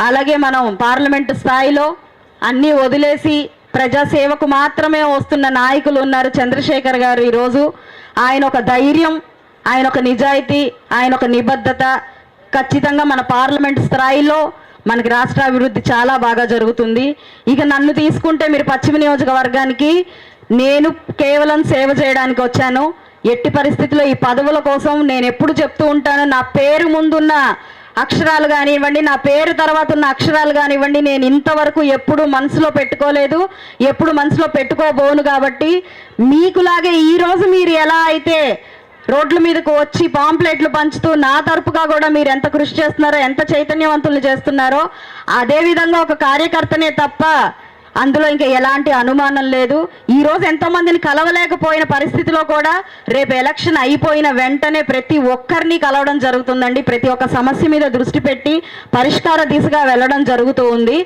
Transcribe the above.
అలాగే మనం పార్లమెంటు స్థాయిలో అన్నీ వదిలేసి ప్రజాసేవకు మాత్రమే వస్తున్న నాయకులు ఉన్నారు చంద్రశేఖర్ గారు ఈరోజు. ఆయన ఒక ధైర్యం ఆయన ఒక నిజాయితీ ఆయన ఒక నిబద్ధత. ఖచ్చితంగా మన పార్లమెంట్ స్థాయిలో మనకి రాష్ట్ర అభివృద్ధి చాలా బాగా జరుగుతుంది. ఇక నన్ను తీసుకుంటే మీరు పశ్చిమ నియోజకవర్గానికి నేను కేవలం సేవ చేయడానికి వచ్చాను. ఎట్టి పరిస్థితిలో ఈ పదవుల కోసం నేను ఎప్పుడు చెప్తూ ఉంటాను నా పేరు ముందున్న అక్షరాలు కానివ్వండి నా పేరు తర్వాత ఉన్న అక్షరాలు కానివ్వండి నేను ఇంతవరకు ఎప్పుడు మనసులో పెట్టుకోలేదు ఎప్పుడు మనసులో పెట్టుకోబోను కాబట్టి మీకులాగే ఈరోజు మీరు ఎలా అయితే రోడ్ల మీదకు వచ్చి పాంప్లెట్లు పంచుతూ నా తరపుగా కూడా మీరు ఎంత కృషి చేస్తున్నారో ఎంత చైతన్యవంతులు చేస్తున్నారో అదేవిధంగా ఒక కార్యకర్తనే తప్ప అందులో ఇంకా ఎలాంటి అనుమానం లేదు. ఈ రోజు కలవలేకపోయిన పరిస్థితిలో కూడా రేపు ఎలక్షన్ అయిపోయిన వెంటనే ప్రతి ఒక్కరిని కలవడం జరుగుతుందండి. ప్రతి ఒక్క సమస్య మీద దృష్టి పెట్టి పరిష్కార దిశగా వెళ్ళడం జరుగుతూ ఉంది.